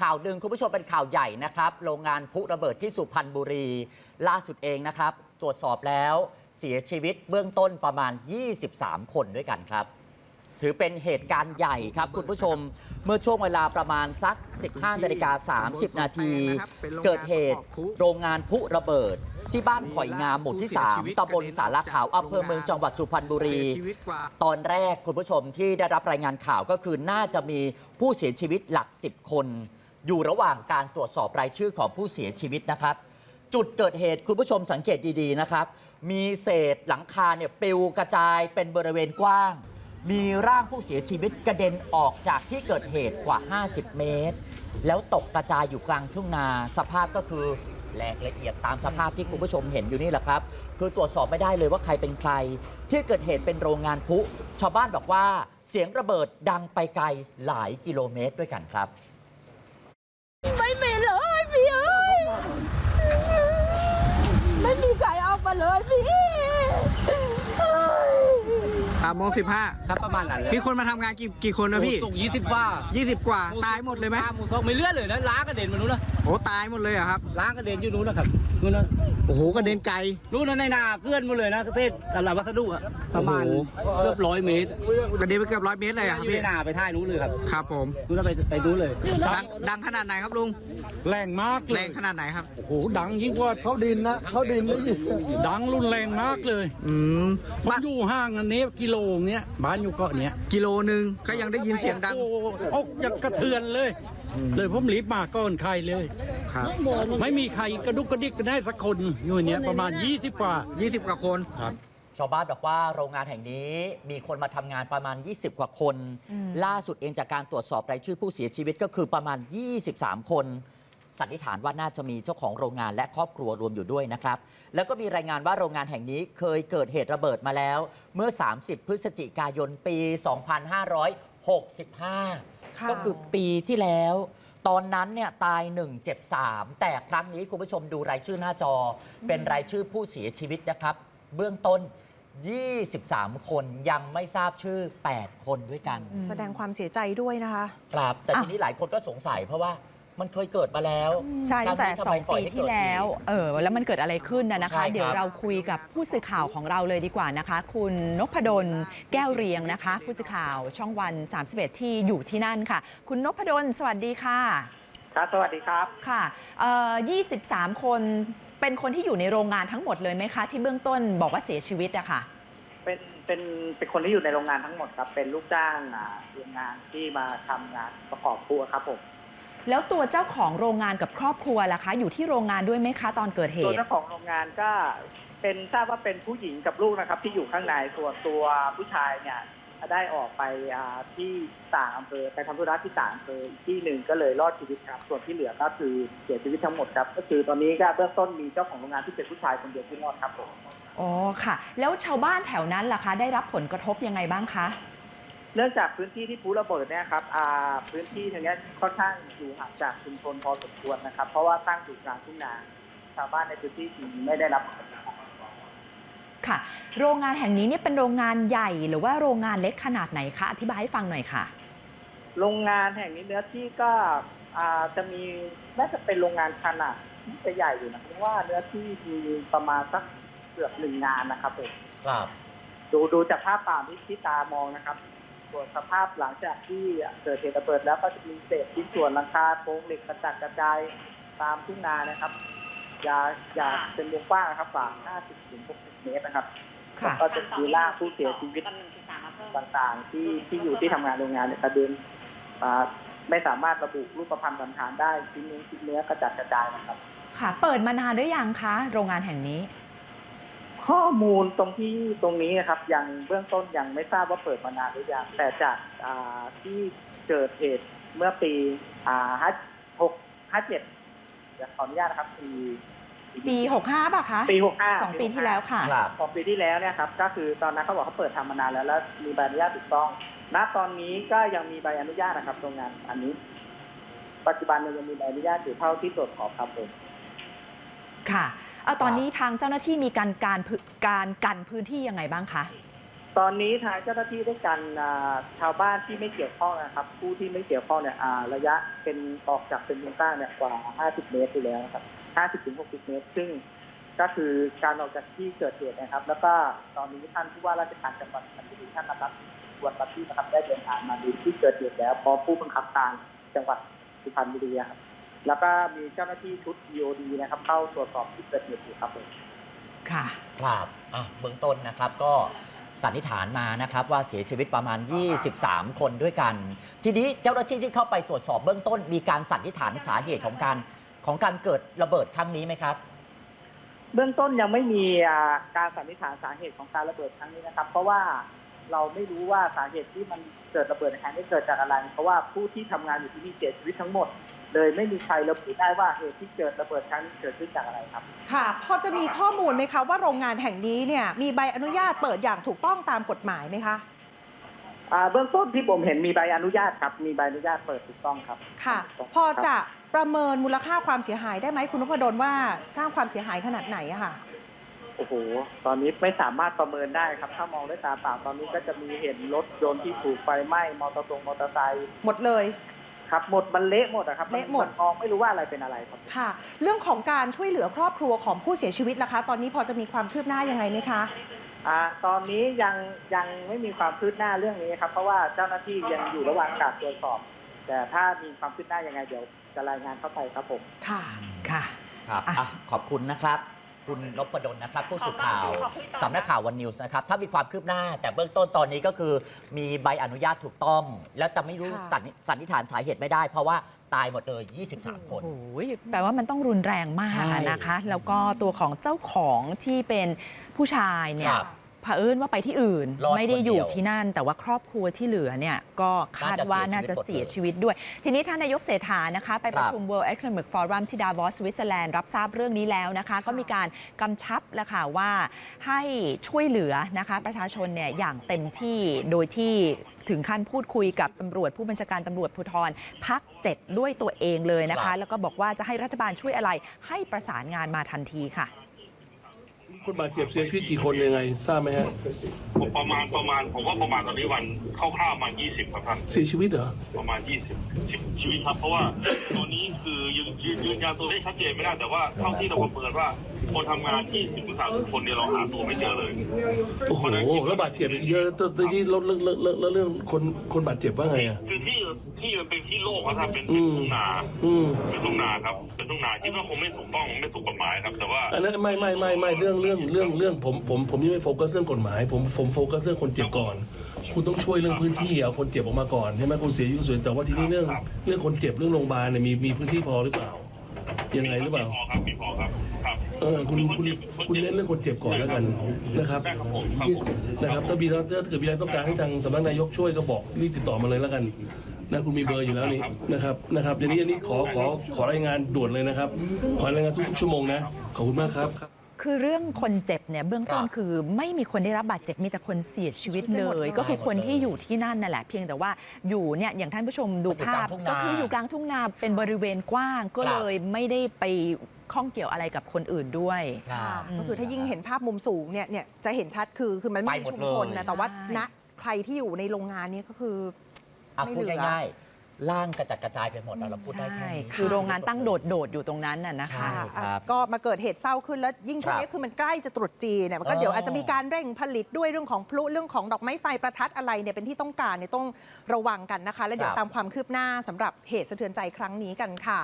ข่าวหนึ่งคุณผู้ชมเป็นข่าวใหญ่นะครับ โรงงานพุระเบิดที่สุพรรณบุรี ล่าสุดเองนะครับ ตรวจสอบแล้วเสียชีวิตเบื้องต้นประมาณ 23 คนด้วยกันครับ ถือเป็นเหตุการณ์ใหญ่ครับคุณผู้ชมเมื่อช่วงเวลาประมาณสัก 15นาฬิกา30 นาที เกิดเหตุโรงงานพุระเบิดที่บ้านข่อยงามหมู่ที่ 3ตำบลสารขาวอำเภอเมืองจังหวัดสุพรรณบุรีตกว่าตอนแรกคุณผู้ชมที่ได้รับรายงานข่าวก็คือน่าจะมีผู้เสียชีวิตหลัก 10 คน อยู่ระหว่างการตรวจสอบรายชื่อของผู้เสียชีวิตนะครับ จุดเกิดเหตุคุณผู้ชมสังเกตดีๆนะครับ มีเศษหลังคาเนี่ยปลิวกระจายเป็นบริเวณกว้าง มีร่างผู้เสียชีวิตกระเด็นออกจากที่เกิดเหตุกว่า 50 เมตร แล้วตกกระจายอยู่กลางทุ่งนาสภาพก็คือแหลกละเอียดตามสภาพที่คุณผู้ชมเห็นอยู่นี่แหละครับ คือตรวจสอบไม่ได้เลยว่าใครเป็นใคร ที่เกิดเหตุเป็นโรงงานพุ ชาวบ้านบอกว่าเสียงระเบิดดังไปไกลหลายกิโลเมตรด้วยกันครับ ไม่มีเลยพี่เอ้ยไม่มีใคร เอามาเลยพี่เอ้ยสามโมงสิบห้าครับประมาณนั้นเลยมีคนมาทำงานกี่กี่คนนะพี่ตกยี่สิบฟ้ายี่สิบกว่า ตายหมดเลยไหมหมูสองไม่เลือดเลยนะล้างกระเด็นมานู้นนะโอ้ตายหมดเลยเหรอะครับ ล้างกระเด็นอยู่นู้นนะครับนู้นนะโอ้โหกระเด็นไกล นู้นนะในนาเกลื่อนหมดเลยนะเศษตลาดวัสดุอะประมาณโอ้โห เกือบร้อยเมตรกระเด็นไปเกือบร้อยเมตรเลยอะครับอยู่ในพี่นาไปท่ายนู้นเลยครับครับผมนู้นนะไปไปนู้นเลย ดังดังขนาดไหนครับลุงแรงมากเลแรยงขนาดไหนครับ โอ้โหดังยิ่งกว่าเขาดินนะเขาดินได้ยินดังรุนแรงมากเลยอืมผมบ้านอยู่ห่างอันนี้กิโลเนี้ยบ้านอยู่เกาะเนี้ยกิโลหนึ่งก็ยังได้ยินเสียงดัง โอ้โหอกจะกระเทือนเลย เลยผมรีบมาก่อนใครเลย ครับ ไม่มีใครกระดุกกระดิกกันได้สักคนอยู่เนี้ยประมาณ 20 กว่ายี่สิบกว่าคนครับชาวบ้านบอกว่าโรงงานแห่งนี้มีคนมาทำงานประมาณ 20 กว่าคน ล่าสุดเองจากการตรวจสอบรายชื่อผู้เสียชีวิตก็คือประมาณ 23 คนสันนิษฐานว่าน่าจะมีเจ้าของโรงงานและครอบครัวรวมอยู่ด้วยนะครับ แล้วก็มีรายงานว่าโรงงานแห่งนี้เคยเกิดเหตุระเบิดมาแล้ว เมื่อ 30 พฤศจิกายนปี 2565 ก็คือปีที่แล้ว ตอนนั้นเนี่ยตาย 1 เจ็บ 3 แต่ครั้งนี้คุณผู้ชมดูรายชื่อหน้าจอ เป็นรายชื่อผู้เสียชีวิตนะครับ เบื้องต้น 23 คนยังไม่ทราบชื่อ 8 คนด้วยกัน แสดงความเสียใจด้วยนะคะ ครับ แต่อะทีนี้หลายคนก็สงสัยเพราะว่า มันเคยเกิดมาแล้วใช่ตั้งแต่ครั้นี้ทำไม2ปล่ปียให้ที่เกิดแล้วอีกเออแล้วมันเกิดอะไรขึ้นนะนะใช่ครัคะบเดี๋ยวเราคุยกับผู้สื่อข่าวของเราเลยดีกว่านะคะ คุณนพดลแก้วเรียงนะคะ ผู้สื่อข่าวช่องวัน 31 ที่อยู่ที่นั่นค่ะ คุณนพดลสวัสดีค่ะ ครับสวัสดีครับค่ะเอ่อ23 คนเป็นคนที่อยู่ในโรงงานทั้งหมดเลยไหมคะ ที่เบื้องต้นบอกว่าเสียชีวิตอะค่ะ เป็นเป็นเป็นคนที่อยู่ในโรงงานทั้งหมดครับ เป็นลูกจ้างอ่าโรงงานที่มาทำงานประกอบครัวครับผม แล้วตัวเจ้าของโรงงานกับครอบครัวล่ะคะ อยู่ที่โรงงานด้วยไหมคะตอนเกิดเหตัวตุ เจ้าของโรงงานก็เป็นทราบว่าเป็นผู้หญิงกับลูกนะครับ ที่อยู่ข้างในส่วนตัวผู้ชายเนี่ยได้ออกไปอ่าที่ต่างอำเภอไปทำธุระที่ต่างอำเภออีกที่หนึ่งก็เลยรอดชีวิตครับ ส่วนที่เหลือก็คือเสียชีวิตทั้งหมดครับ ก็คือตอนนี้ก็เบื้องต้นมีเจ้าของโรงงานที่เป็นผู้ชายคนเดียวที่รอดครับผม อ๋อค่ะ แล้วชาวบ้านแถวนั้นล่ะคะ ได้รับผลกระทบยังไงบ้างคะ เนื่องจากพื้นที่ที่พลุระเบิดเนี่ยครับอ่าพื้นที่ตรงเนี้ยค่อนข้างอยู่ห่างจากชุมชนพอสมควรนะครับ เพราะว่าตั้งอยู่กลางทุ่งนาชาวบ้านในพื้นที่นี้ไม่ได้รับผลกระทบค่ะ โรงงานแห่งนี้เนี่ยเป็นโรงงานใหญ่หรือว่าโรงงานเล็กขนาดไหนคะอธิบายให้ฟังหน่อยค่ะ โรงงานแห่งนี้เนื้อที่ก็อ่าจะมีน่าจะเป็นโรงงานขนาดที่จะใหญ่อยู่นะเพราะว่าเนื้อที่มีประมาณสักเกือบหนึ่งงานนะครับผมครับ ดูดูจากภาพตามที่ที่ตามองนะครับ ส่วนสภาพหลังจากที่เกิดเหตุระเบิดแล้วก็จะมีเศษชิ้นส่วนหลังคาโครงเหล็กกระจัดกระจายตามทุ่งนานะครับอย่าอย่าเป็นวงกว้างนะครับฝาก50ถึง60 เมตรนะครับค่ะแล้วก็จะมีร่างผู้เสียชีวิตต่างๆ ที่ที่อยู่ที่ทำงานโรงงานเนี่ยกระเด็นอ่าไม่สามารถระบุรูปพรรณสันฐานได้ชิ้นเนื้อชิ้นเนื้อกระจัดกระจายนะครับ ค่ะ เปิดมานานหรือยังคะ โรงงานแห่งนี้ ข้อมูลตรงที่ตรงนี้นะครับยังเบื้องต้นยังไม่ทราบว่าเปิดมานานหรือยังแต่จากอ่าที่เกิดเหตุเมื่อปีอ่าห้าหกห้าเจ็ดขออนุญาตนะครับปีปี65ป่ะคะปีหกห้าสองปีที่แล้วค่ะครับของปีที่แล้วเนี่ยครับก็คือตอนนั้นเขาบอกเขาเปิดทำมานานแล้ว แล้วมีใบอนุญาตถูกต้อง ณตอนนี้ก็ยังมีใบอนุญาตนะครับ โรงงานอันนี้ ปัจจุบันยังมีใบอนุญาตอยู่เท่าที่ตรวจสอบครับผม ค่ะเอาตอนนี้ทางเจ้าหน้าที่มีการการพื้นการกันพื้นที่ยังไงบ้างคะ ตอนนี้ทางเจ้าหน้าที่ได้กันอ่าชาวบ้านที่ไม่เกี่ยวข้องนะครับ ผู้ที่ไม่เกี่ยวข้องเนี่ยอ่าระยะเป็นออกจากเป็นวงกว้างเนี่ยกว่า 50 เมตรอยู่แล้วนะครับ 50ถึง60 เมตร ซึ่งก็คือการออกจากที่เกิดเหตุนะครับ แล้วก็ตอนนี้ท่านผู้ว่าราชการจังหวัดพรรณบุรีท่านนะครับวันปัที่นะครับได้เดินทางมาดูที่เกิดเหตุแล้วพร้อมผู้บังคับการจังหวัดสุพรรณบุรีครับ แล้วก็มีเจ้าหน้าที่ชุด EOD นะครับ เข้าตรวจสอบที่เกิดเหตุอยู่ครับผมค่ะ ครับอะเบื้องต้นนะครับก็สันนิษฐานมานะครับว่าเสียชีวิตประมาณ 23 คนด้วยกัน ทีนี้เจ้าหน้าที่ที่เข้าไปตรวจสอบเบื้องต้น มีการสันนิษฐานสาเหตุของการของการเกิดระเบิดครั้งนี้ไหมครับ เบื้องต้นยังไม่มีอ่าการสันนิษฐานสาเหตุของการระเบิดครั้งนี้นะครับ เพราะว่า เราไม่รู้ว่าสาเหตุที่มันเกิดระเบิดในครั้งนี้เกิดจากอะไร เพราะว่าผู้ที่ทำงานอยู่ที่นี่เสียชีวิตทั้งหมด เลยไม่มีใครระบุได้ว่าเหตุที่เกิดระเบิดครั้งนี้เกิดขึ้นจากอะไรครับ ค่ะพอจะมีข้อมูลไหมคะว่าโรงงานแห่งนี้เนี่ยมีใบอนุญาตเปิดอย่างถูกต้องตามกฎหมายไหมคะอ่าเบื้องต้นที่ผมเห็นมีใบอนุญาตครับ มีใบอนุญาตเปิดถูกต้องครับ ค่ะ พอจะประเมินมูลค่าความเสียหายได้ไหมคุณนพดลว่าสร้างความเสียหายขนาดไหนอะค่ะ โอ้โห ตอนนี้ไม่สามารถประเมินได้ครับ ถ้ามองด้วยตาเปล่าตอนนี้ก็จะมีเห็นรถยนต์ที่ถูกไฟไหม้มอเตอร์ทรงมอเตอร์ไซค์หมดเลย ครับหมดมันเละหมดอะครับนเละหมด นมองไม่รู้ว่าอะไรเป็นอะไรครับ ค่ะ เรื่องของการช่วยเหลือครอบครัวของผู้เสียชีวิตล่ะคะ ตอนนี้พอจะมีความคืบหน้ายังไงไหมคะ อ่าตอนนี้ยังยังไม่มีความคืบหน้าเรื่องนี้ครับ เพราะว่าเจ้าหน้าที่ยังอยู่ระหว่างการตรวจสอบ แต่ถ้ามีความคืบหน้ายังไงเดี๋ยวจะรายงานเข้าไปครับผม ค่ะ ค่ะ ครับอะ อะขอบคุณนะครับ คุณนพดลนะครับ ผู้สื่อข่าวสำนักข่าววันนิวส์นะครับ ถ้ามีความคืบหน้า แต่เบื้องต้นตอนนี้ก็คือมีใบอนุญาตถูกต้อง แล้วแต่ไม่รู้ค่ะ สันนิสันนิษฐานสาเหตุไม่ได้ เพราะว่าตายหมดเลย 23 คน โอ้ยแปลว่ามันต้องรุนแรงมากใช่นะคะ แล้วก็ตัวของเจ้าของที่เป็นผู้ชายเนี่คยรับ เผอิญว่าไปที่อื่น รอดไม่ได้อยู่คนเดียวที่นั่น แต่ว่าครอบครัวที่เหลือเนี่ยก็คาดว่าน่าน่าจะจะเสีเสียยชีชีวิวิตตด้วย ทีนี้ท่านนายกเศรษฐานะคะไปประครับชุม World Economic Forum ที่ดาวอสสวิตเซอร์แลนด์รับทราบเรื่องนี้แล้วนะคะ ก็มีการกำชับแล้วค่ะว่าให้ช่วยเหลือนะคะ ประชาชนเนี่ยอย่างเต็มที่โดยที่ถึงขั้นพูดคุยกับตำรวจผู้บัญชาการตำรวจภูธรภาคเจ็ดด้วยตัวเองเลยนะครัคะ บ แล้วก็บอกว่าจะให้รัฐบาลช่วยอะไรให้ประสานงานมาทันทีค่ะ คนบาดเจ็บเสียชีวิตกี่คนยังไงทราบไหมฮะประมาณประมาณผมว่าประมาณตอนนี้วันคร่าวๆประมาณ20ครับท่านเสียชีวิตเหรอประมาณ20ชีชีวิตครับ เพราะว่าตัวนี้คือยืนยืนยืนยันตัวเลขชัดเจนไม่ได้แต่ว่าเท่าที่เราประเมินว่า คนทำงาน20ถึง30คนเนี่ยเราหาตัวไม่เจอเลยโอ้โหแล้วบาดเจ็บอีกเยอะตอนที่ลดเรื่องเรื่องเรื่องแล้วเรื่องคนคนบาดเจ็บว่าไงอะคือที่ที่มันเป็นที่โล่งครับเป็นอืเป็นมทุ่งนาอืมเป็นทุ่งนาครับเป็นทุ่งนาที่ว่าคงไม่ถูกต้องไม่ถูกกฎหมายครับแต่ว่าอันนั้นไม่ไม่ไม่ไม่เรื่องเรื่องเรื่องเรื่องผมผมผมยังไม่โฟกัสเรื่องกฎหมาย ผมผมโฟกัสเรื่องคนเจ็บก่อน คุณต้องช่วยเรื่องพื้นที่เอาคนเจ็บออกมาก่อนใช่ไหมคุณเสียอายุส่วนแต่ว่าทีนี้เรื่องเรื่องคนเจ็บเรื่องโรงพยาบาลเนี่ยมีมีพื้นที่พอหรือเปล่ายังไงหรือเปล่ามีพอครับมีพอครับครับเออคุณคุณคุณเน้นเรื่องคนเจ็บก่อนแล้วกันนะครับได้ครับผมครับผมนะครับถ้ามีถ้าเกิดมีอะไรต้องการให้ทางสำนักนายกช่วยก็บอกรีบติดต่อมาเลยแล้วกันนะคุณมีเบอร์อยู่แล้วนี่นะครับนะครับเดี๋ยวนี้อันนี้ขอขอขอรายงานด่วนเลยนะครับ ขอรายงานทุกๆชั่วโมงนะ ขอบคุณมากครับ ครับคือเรื่องคนเจ็บเนี่ยเบื้องต้นครับคือไม่มีคนได้รับบาดเจ็บมีแต่คนเสียชีวิตเสียชีวิตไปเลหมดยเลย ก็คือคนที่อยู่ที่นั่นนั่นแหละเพียงแต่ว่าอยู่เนี่ยอย่างท่านผู้ชมดูมันอยู่ภาพกลางทุ่งนาก็คืออยู่กลางทุ่งนาเป็นบริเวณกว้างก็ครับเลยไม่ได้ไปข้องเกี่ยวอะไรกับคนอื่นด้วยครับก็คือถ้ายิ่งเห็นภาพมุมสูงเนี่ยเนี่ยจะเห็นชัดคือคือมันไม่ไปมีหมดชุมชนเลยนะแต่ว่าใช่ณใครที่อยู่ในโรงงานเนี้ก็คืออะไม่พูดเหลือง่ายๆ ร่างกระจัดกระจายไปหมดแล้วเราพูดได้ใช่แค่นี้ คือโรงงานตั้งโดด ๆ อยู่ตรงนั้นน่ะนะคะ ใช่ครับก็มาเกิดเหตุเศร้าขึ้นแล้วยิ่งช่วงครับนี้คือมันใกล้จะตรุษจีนเนี่ยมันก็เดี๋ยวเออออาจจะมีการเร่งผลิตด้วยเรื่องของพลุเรื่องของดอกไม้ไฟประทัดอะไรเนี่ยเป็นที่ต้องการเนี่ยต้องระวังกันนะคะ และเดี๋ยวตามความคืบหน้าสำหรับเหตุสะเทือนใจครั้งนี้กันค่ะ